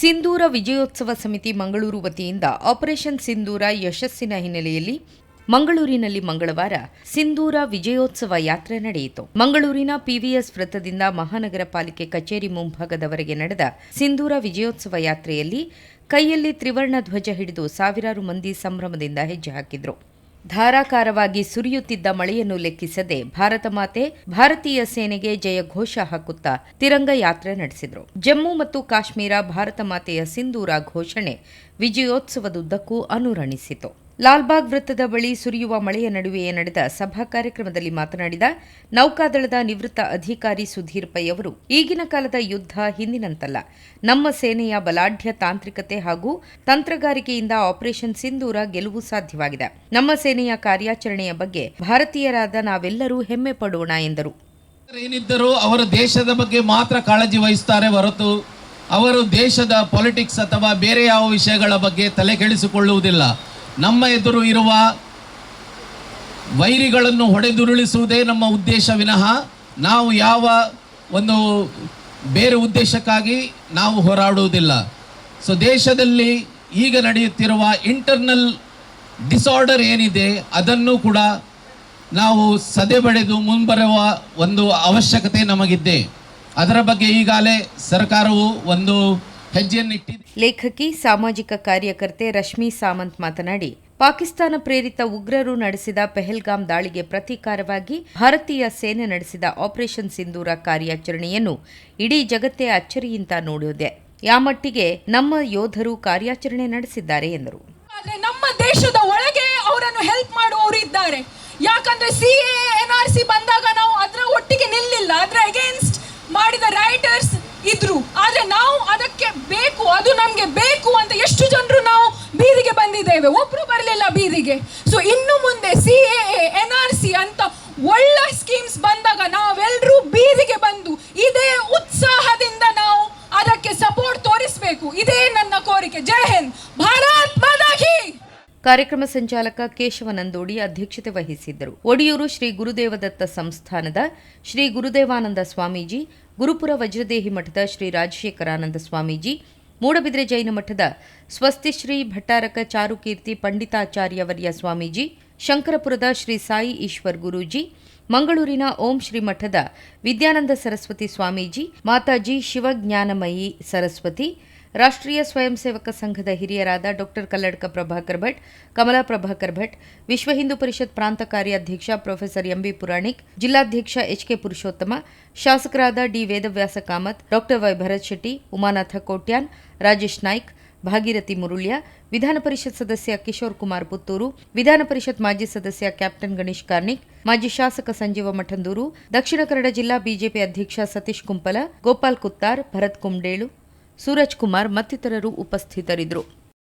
ಸಿಂಧೂರ ವಿಜಯೋತ್ಸವ ಸಮಿತಿ ಮಂಗಳೂರು ವತಿಯಿಂದ ಆಪರೇಷನ್ ಸಿಂಧೂರ ಯಶಸ್ಸಿನ ಹಿನ್ನೆಲೆಯಲ್ಲಿ ಮಂಗಳೂರಿನಲ್ಲಿ ಮಂಗಳವಾರ ಸಿಂಧೂರ ವಿಜಯೋತ್ಸವ ಯಾತ್ರೆ ನಡೆಯಿತು. ಮಂಗಳೂರಿನ ಪಿವಿಎಸ್ ವೃತ್ತದಿಂದ ಮಹಾನಗರ ಪಾಲಿಕೆ ಕಚೇರಿ ಮುಂಭಾಗದವರೆಗೆ ನಡೆದ ಸಿಂಧೂರ ವಿಜಯೋತ್ಸವ ಯಾತ್ರೆಯಲ್ಲಿ ಕೈಯಲ್ಲಿ ತ್ರಿವರ್ಣ ಧ್ವಜ ಹಿಡಿದು ಸಾವಿರಾರು ಮಂದಿ ಸಂಭ್ರಮದಿಂದ ಹೆಜ್ಜೆ ಹಾಕಿದ್ರು. ಧಾರಾಕಾರವಾಗಿ ಸುರಿಯುತ್ತಿದ್ದ ಮಳೆಯನ್ನು ಲೆಕ್ಕಿಸದೆ ಭಾರತ ಮಾತೆ ಭಾರತೀಯ ಸೇನೆಗೆ ಜಯ ಘೋಷ ಹಾಕುತ್ತಾ ತಿರಂಗ ಯಾತ್ರೆ ನಡೆಸಿದರು. ಜಮ್ಮು ಮತ್ತು ಕಾಶ್ಮೀರ ಭಾರತ ಮಾತೆಯ ಸಿಂಧೂರ ಘೋಷಣೆ ವಿಜಯೋತ್ಸವದುದ್ದಕ್ಕೂ ಅನುರಣಿಸಿತು. ಲಾಲ್ಬಾಗ್ ವೃತ್ತದ ಬಳಿ ಸುರಿಯುವ ಮಳೆಯ ನಡುವೆಯೇ ನಡೆದ ಸಭಾ ಕಾರ್ಯಕ್ರಮದಲ್ಲಿ ಮಾತನಾಡಿದ ನೌಕಾದಳದ ನಿವೃತ್ತ ಅಧಿಕಾರಿ ಸುಧೀರ್ ಪೈ ಅವರು, ಈಗಿನ ಕಾಲದ ಯುದ್ಧ ಹಿಂದಿನಂತಲ್ಲ. ನಮ್ಮ ಸೇನೆಯ ಬಲಾಢ್ಯ ತಾಂತ್ರಿಕತೆ ಹಾಗೂ ತಂತ್ರಗಾರಿಕೆಯಿಂದ ಆಪರೇಷನ್ ಸಿಂಧೂರ ಗೆಲುವು ಸಾಧ್ಯವಾಗಿದೆ. ನಮ್ಮ ಸೇನೆಯ ಕಾರ್ಯಾಚರಣೆಯ ಬಗ್ಗೆ ಭಾರತೀಯರಾದ ನಾವೆಲ್ಲರೂ ಹೆಮ್ಮೆ ಪಡೋಣ ಎಂದರು. ಏನಿದ್ದರೂ ಅವರು ದೇಶದ ಬಗ್ಗೆ ಮಾತ್ರ ಕಾಳಜಿ ವಹಿಸುತ್ತಾರೆ ಹೊರತು ಅವರು ದೇಶದ ಪೊಲಿಟಿಕ್ಸ್ ಅಥವಾ ಬೇರೆ ಯಾವ ವಿಷಯಗಳ ಬಗ್ಗೆ ತಲೆ ಕೆಡಿಸಿಕೊಳ್ಳುವುದಿಲ್ಲ ನಮ್ಮ ಎದುರು ಇರುವ ವೈರಿಗಳನ್ನು ಹೊಡೆದುರುಳಿಸುವುದೇ ನಮ್ಮ ಉದ್ದೇಶ ವಿನಃ ನಾವು ಯಾವ ಒಂದು ಬೇರೆ ಉದ್ದೇಶಕ್ಕಾಗಿ ನಾವು ಹೋರಾಡುವುದಿಲ್ಲ. ಸೊ ದೇಶದಲ್ಲಿ ಈಗ ನಡೆಯುತ್ತಿರುವ ಇಂಟರ್ನಲ್ ಡಿಸಾರ್ಡರ್ ಏನಿದೆ ಅದನ್ನು ಕೂಡ ನಾವು ಸದೆ ಸದೆಬಡೆದು ಮುಂಬರುವ ಒಂದು ಅವಶ್ಯಕತೆ ನಮಗಿದೆ ಅದರ ಬಗ್ಗೆ ಈಗಾಗಲೇ ಸರ್ಕಾರವು ಒಂದು ಹೆಜ್ಜೆಯನ್ನಿಟ್ಟಿದೆ ಲೇಖಕಿ ಸಾಮಾಜಿಕ ಕಾರ್ಯಕರ್ತೆ ರಶ್ಮಿ ಸಾಮಂತ್ ಮಾತನಾಡಿ ಪಾಕಿಸ್ತಾನ ಪ್ರೇರಿತ ಉಗ್ರರು ನಡೆಸಿದ ಪೆಹಲ್ಗಾಮ್ ದಾಳಿಗೆ ಪ್ರತೀಕಾರವಾಗಿ ಭಾರತೀಯ ಸೇನೆ ನಡೆಸಿದ ಆಪರೇಷನ್ ಸಿಂಧೂರ ಕಾರ್ಯಾಚರಣೆಯನ್ನು ಇಡೀ ಜಗತ್ತೇ ಅಚ್ಚರಿಯಿಂದ ನೋಡಿದೆ. ಯಾಮಟ್ಟಿಗೆ ನಮ್ಮ ಯೋಧರು ಕಾರ್ಯಾಚರಣೆ ನಡೆಸಿದ್ದಾರೆ ಎಂದರು. ಆದ್ರೆ ನಮ್ಮ ದೇಶದ ಒಳಗೆ ಅವರನ್ನು ಹೆಲ್ಪ್ ಮಾಡುವವರು ಇದ್ದಾರೆ. ಯಾಕಂದ್ರೆ ಸಿ ಎನ್ ಆರ್ ಸಿ ಬಂದಾಗ ನಾವು ಅದರ ಒಟ್ಟಿಗೆ ನಿಲ್ಲಿಲ್ಲ. ಅದರ ಅಗೇನ್ಸ್ಟ್ ಮಾಡಿದ ರೈಟರ್ಸ್ ಇದ್ರು. ಆದ್ರೆ ನಾವು ಅದಕ್ಕೆ ಬೇಕು, ಅದು ನಮ್ಗೆ ಬೇಕು ಅಂತ ಎಷ್ಟು ಜನರು ನಾವು ಬೀದಿಗೆ ಬಂದಿದ್ದೇವೆ. ಒಬ್ರು ಬರಲಿಲ್ಲ ಬೀದಿಗೆ. ಸೊ ಇನ್ನು ಮುಂದೆ ಸಿ ಎನ್ ಆರ್ ಸಿ ಅಂತ ಒಳ್ಳೆ ಸ್ಕೀಮ್ಸ್ ಬಂದಾಗ ನಾವೆಲ್ಲರೂ ಬೀದಿಗೆ ಬಂದು ಇದೇ ಉತ್ಸಾಹದಿಂದ ನಾವು ಅದಕ್ಕೆ ಸಪೋರ್ಟ್ ತೋರಿಸಬೇಕು. ಇದೇ ನನ್ನ ಕೋರಿಕೆ. ಜೈ ಹಿಂದ್. ಕಾರ್ಯಕ್ರಮ ಸಂಚಾಲಕ ಕೇಶವ ನಂದೋಡಿ ಅಧ್ಯಕ್ಷತೆ ವಹಿಸಿದ್ದರು. ಒಡಿಯೂರು ಶ್ರೀ ಗುರುದೇವದತ್ತ ಸಂಸ್ಥಾನದ ಶ್ರೀ ಗುರುದೇವಾನಂದ ಸ್ವಾಮೀಜಿ, ಗುರುಪುರ ವಜ್ರದೇಹಿ ಮಠದ ಶ್ರೀ ರಾಜಶೇಖರಾನಂದ ಸ್ವಾಮೀಜಿ, ಮೂಡಬಿದ್ರೆ ಜೈನ ಮಠದ ಸ್ವಸ್ತಿಶ್ರೀ ಭಟ್ಟಾರಕ ಚಾರುಕೀರ್ತಿ ಪಂಡಿತಾಚಾರ್ಯವರ್ಯ ಸ್ವಾಮೀಜಿ, ಶಂಕರಪುರದ ಶ್ರೀ ಸಾಯಿ ಈಶ್ವರ್ ಗುರೂಜಿ, ಮಂಗಳೂರಿನ ಓಂ ಶ್ರೀ ಮಠದ ವಿದ್ಯಾನಂದ ಸರಸ್ವತಿ ಸ್ವಾಮೀಜಿ, ಮಾತಾಜಿ ಶಿವಜ್ಞಾನಮಯಿ ಸರಸ್ವತಿ ರಾಷ್ಟ್ರೀಯ ಸ್ವಯಂ ಸೇವಕ ಸಂಘದ ಹಿರಿಯರಾದ ಡಾಕ್ಟರ್ ಕಲ್ಲಡ್ಕ ಪ್ರಭಾಕರ್ ಭಟ್, ಕಮಲಾ ಪ್ರಭಾಕರ್ ಭಟ್, ವಿಶ್ವ ಹಿಂದೂ ಪರಿಷತ್ ಪ್ರಾಂತ ಕಾರ್ಯಾಧ್ಯಕ್ಷ ಪ್ರೊಫೆಸರ್ ಎಂಬಿ ಪುರಾಣಿಕ್, ಜಿಲ್ಲಾಧ್ಯಕ್ಷ ಎಚ್ಕೆ ಪುರುಷೋತ್ತಮ, ಶಾಸಕರಾದ D Vedavyas Kamath, doctor Y Bharath Shetty, Umanath Kotian, Rajesh Naik, Bhagirathi Murulya, Vidhan Parishad ಸದಸ್ಯ ಕಿಶೋರ್ ಕುಮಾರ್ ಪುತ್ತೂರು, ವಿಧಾನ ಪರಿಷತ್ ಮಾಜಿ ಸದಸ್ಯ ಕ್ಯಾಪ್ಟನ್ ಗಣೇಶ್ ಕಾರ್ನಿಕ್, ಮಾಜಿ ಶಾಸಕ ಸಂಜೀವ ಮಠಂದೂರು, ದಕ್ಷಿಣ ಕನ್ನಡ ಜಿಲ್ಲಾ ಬಿಜೆಪಿ ಅಧ್ಯಕ್ಷ ಸತೀಶ್ ಕುಂಪಲ, ಗೋಪಾಲ್ ಕುತ್ತಾರ್, ಭರತ್ ಕುಂಡೇಳು ಸೂರಜ್ ಕುಮಾರ್ ಮತ್ತಿತರರು ಉಪಸ್ಥಿತರಿದ್ದರು.